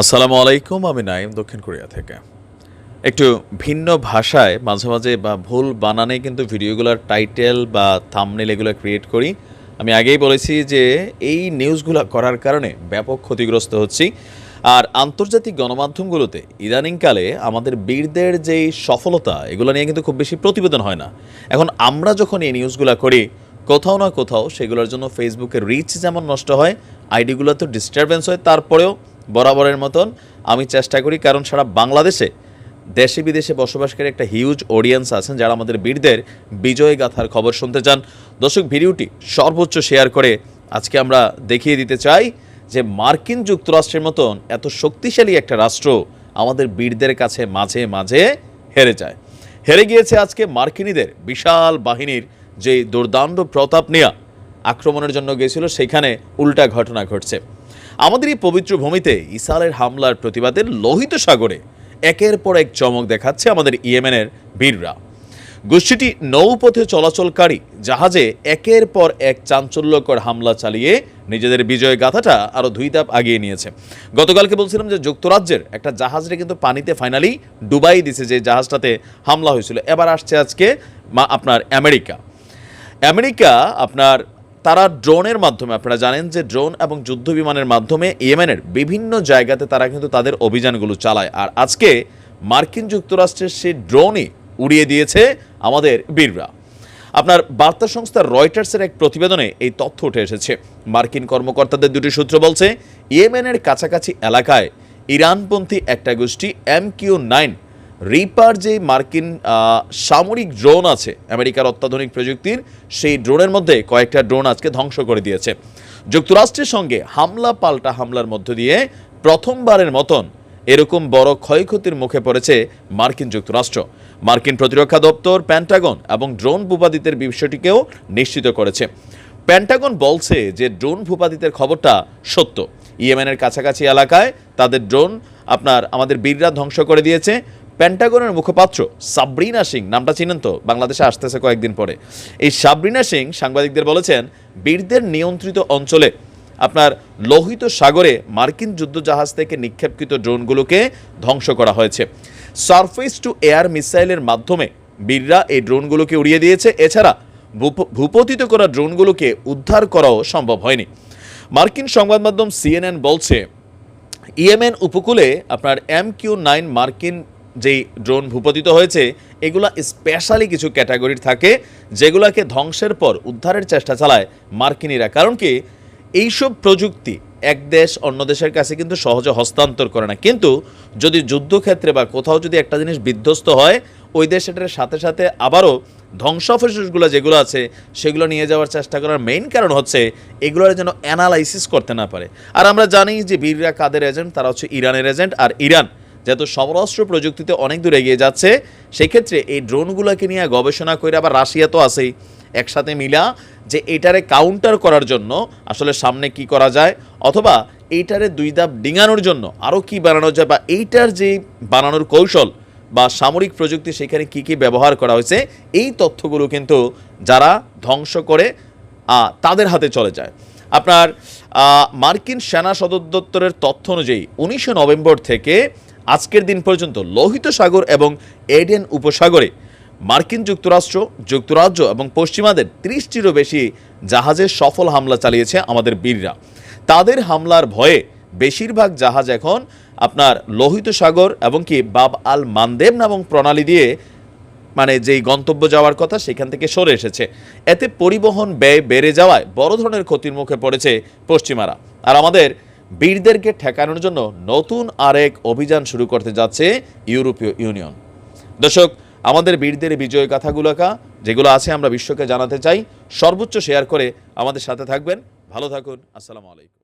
আসসালামু আলাইকুম, আমি নাইম দক্ষিণ কোরিয়া থেকে। একটু ভিন্ন ভাষায় মাঝে মাঝে বা ভুল বানানে কিন্তু ভিডিওগুলোর টাইটেল বা থামনেল এগুলো ক্রিয়েট করি। আমি আগেই বলেছি যে এই নিউজগুলো করার কারণে ব্যাপক ক্ষতিগ্রস্ত হচ্ছি। আর আন্তর্জাতিক গণমাধ্যমগুলোতে ইদানিংকালে আমাদের বীরদের যেই সফলতা, এগুলো নিয়ে কিন্তু খুব বেশি প্রতিবেদন হয় না। এখন আমরা যখন এই নিউজগুলো করি, কোথাও না কোথাও সেগুলোর জন্য ফেসবুকের রিচ যেমন নষ্ট হয় আইডিগুলো তো ডিস্টারবেন্স হয়, তারপরেও বরাবরের মতন আমি চেষ্টা করি, কারণ সারা বাংলাদেশে দেশে বিদেশে বসবাসকারী একটা হিউজ অডিয়েন্স আছেন যারা আমাদের বীরদের বিজয় গাথার খবর শুনতে চান। দর্শক, ভিডিওটি সর্বোচ্চ শেয়ার করে আজকে আমরা দেখিয়ে দিতে চাই যে মার্কিন যুক্তরাষ্ট্রের মতন এত শক্তিশালী একটা রাষ্ট্র আমাদের বীরদের কাছে মাঝে মাঝে হেরে যায়। হেরে গিয়েছে আজকে মার্কিনীদের বিশাল বাহিনীর যে দুর্দান্ত প্রতাপ নেয়া আক্রমণের জন্য গিয়েছিল, সেখানে উল্টা ঘটনা ঘটছে। আমাদের এই পবিত্র ভূমিতে ইসালের হামলার প্রতিবাদে লোহিত সাগরে একের পর এক চমক দেখাচ্ছে আমাদের ইয়েমেনের বীররা। গোষ্ঠীটি নৌপথে চলাচলকারী জাহাজে একের পর এক চাঞ্চল্যকর হামলা চালিয়ে নিজেদের বিজয় গাথাটা আরও দুই ধাপ আগিয়ে নিয়েছে। গতকালকে বলছিলাম যে যুক্তরাজ্যের একটা জাহাজরে কিন্তু পানিতে ফাইনালি ডুবাই দিছে যে জাহাজটাতে হামলা হয়েছিল। এবার আসছে আজকে আপনার আমেরিকা। আমেরিকা আপনার তারা ড্রোনের মাধ্যমে, আপনারা জানেন যে ড্রোন এবং যুদ্ধ বিমানের মাধ্যমে ইয়েমেনের বিভিন্ন জায়গাতে তারা কিন্তু তাদের অভিযানগুলো চালায়। আর আজকে মার্কিন যুক্তরাষ্ট্রের সেই ড্রোনই উড়িয়ে দিয়েছে আমাদের বীররা। আপনার বার্তা সংস্থা রয়টার্সের এক প্রতিবেদনে এই তথ্য উঠে এসেছে। মার্কিন কর্মকর্তাদের দুটি সূত্র বলছে, ইয়েমেনের কাছাকাছি এলাকায় ইরানপন্থী একটা গোষ্ঠী এম কিউ নাইন রিপার যে মার্কিন সামরিক ড্রোন আছে আমেরিকার অত্যাধুনিক প্রযুক্তির, সেই ড্রোনের মধ্যে কয়েকটা ড্রোন আজকে ধ্বংস করে দিয়েছে। যুক্তরাষ্ট্রের সঙ্গে হামলা পাল্টা হামলার মধ্য দিয়ে প্রথমবারের মতন এরকম বড় ক্ষয়ক্ষতির মুখে পড়েছে মার্কিন যুক্তরাষ্ট্র। মার্কিন প্রতিরক্ষা দপ্তর, প্যান্টাগন এবং ড্রোন ভূপাদিতের বিষয়টিকেও নিশ্চিত করেছে। প্যান্টাগন বলছে যে ড্রোন ভূপাতিতের খবরটা সত্য। ইয়েমেনের কাছাকাছি এলাকায় তাদের ড্রোন আপনার আমাদের বীররা ধ্বংস করে দিয়েছে। প্যান্টাগনের মুখপাত্র সাবরিনা সিং নামটা চিনেন তো, বাংলাদেশে আসতেছে কয়েকদিন পরে। এই সাবরিনা সিং সাংবাদিকদের বলেছেন, বীরদের নিয়ন্ত্রিত অঞ্চলে আপনার লোহিত সাগরে মার্কিন যুদ্ধজাহাজ থেকে নিক্ষেপকৃত ড্রোনগুলোকে ধ্বংস করা হয়েছে। সারফেস টু এয়ার মিসাইলের মাধ্যমে বীররা এই ড্রোনগুলোকে উড়িয়ে দিয়েছে। এছাড়া ভূপ- ভূপতিত করা ড্রোনগুলোকে উদ্ধার করাও সম্ভব হয়নি। মার্কিন সংবাদ মাধ্যম সিএনএন বলছে, ইয়েমেন উপকূলে আপনার এম কিউ নাইন মার্কিন যেই ড্রোন ভূপতিত হয়েছে, এগুলা স্পেশালি কিছু ক্যাটাগরির থাকে, যেগুলাকে ধ্বংসের পর উদ্ধারের চেষ্টা চালায় মার্কিনীরা। কারণ কি? এইসব প্রযুক্তি এক দেশ অন্য দেশের কাছে কিন্তু সহজে হস্তান্তর করে না। কিন্তু যদি যুদ্ধক্ষেত্রে বা কোথাও যদি একটা জিনিস বিধ্বস্ত হয়, ওই দেশ এটার সাথে সাথে আবারও ধ্বংসাবশেষগুলো যেগুলো আছে, সেগুলো নিয়ে যাওয়ার চেষ্টা করার মেইন কারণ হচ্ছে এগুলোর যেন অ্যানালাইসিস করতে না পারে। আর আমরা জানি যে বীররা কাদের এজেন্ট তারা হচ্ছে ইরানের এজেন্ট আর ইরান যেহেতু সমরাষ্ট্র প্রযুক্তিতে অনেক দূর এগিয়ে যাচ্ছে, সেক্ষেত্রে এই ড্রোনগুলোকে নিয়ে গবেষণা করে আবার রাশিয়া তো আছেই। একসাথে মিলা যে এটারে কাউন্টার করার জন্য আসলে সামনে কি করা যায়, অথবা এইটারে দুই ধাপ ডিঙানোর জন্য আরও কি বানানো যায় বা এইটার যে বানানোর কৌশল বা সামরিক প্রযুক্তি সেখানে কি কি ব্যবহার করা হয়েছে, এই তথ্যগুলো কিন্তু যারা ধ্বংস করে তাদের হাতে চলে যায়। আপনার মার্কিন সেনা সদর দপ্তরের তথ্য অনুযায়ী উনিশে নভেম্বর থেকে আজকের দিন পর্যন্ত লোহিত সাগর এবং এডেন উপসাগরে। মার্কিন যুক্তরাষ্ট্র, যুক্তরাজ্য এবং পশ্চিমাদের ত্রিশটিরও বেশি জাহাজে সফল হামলা চালিয়েছে আমাদের বীররা। তাদের হামলার ভয়ে বেশিরভাগ জাহাজ এখন আপনার লোহিত সাগর এবং কি বাব আল মানদেব নামক প্রণালী দিয়ে মানে যেই গন্তব্য যাওয়ার কথা সেখান থেকে সরে এসেছে। এতে পরিবহন ব্যয় বেড়ে যাওয়ায় বড় ধরনের ক্ষতির মুখে পড়েছে পশ্চিমারা। আর আমাদের বীরদেরকে ঠেকানোর জন্য নতুন আরেক অভিযান শুরু করতে যাচ্ছে ইউরোপীয় ইউনিয়ন। দর্শক, আমাদের বীরদের বিজয় কথাগুলোকা যেগুলো আছে আমরা বিশ্বকে জানাতে চাই। সর্বোচ্চ শেয়ার করে আমাদের সাথে থাকবেন। ভালো থাকুন, আসসালামু আলাইকুম।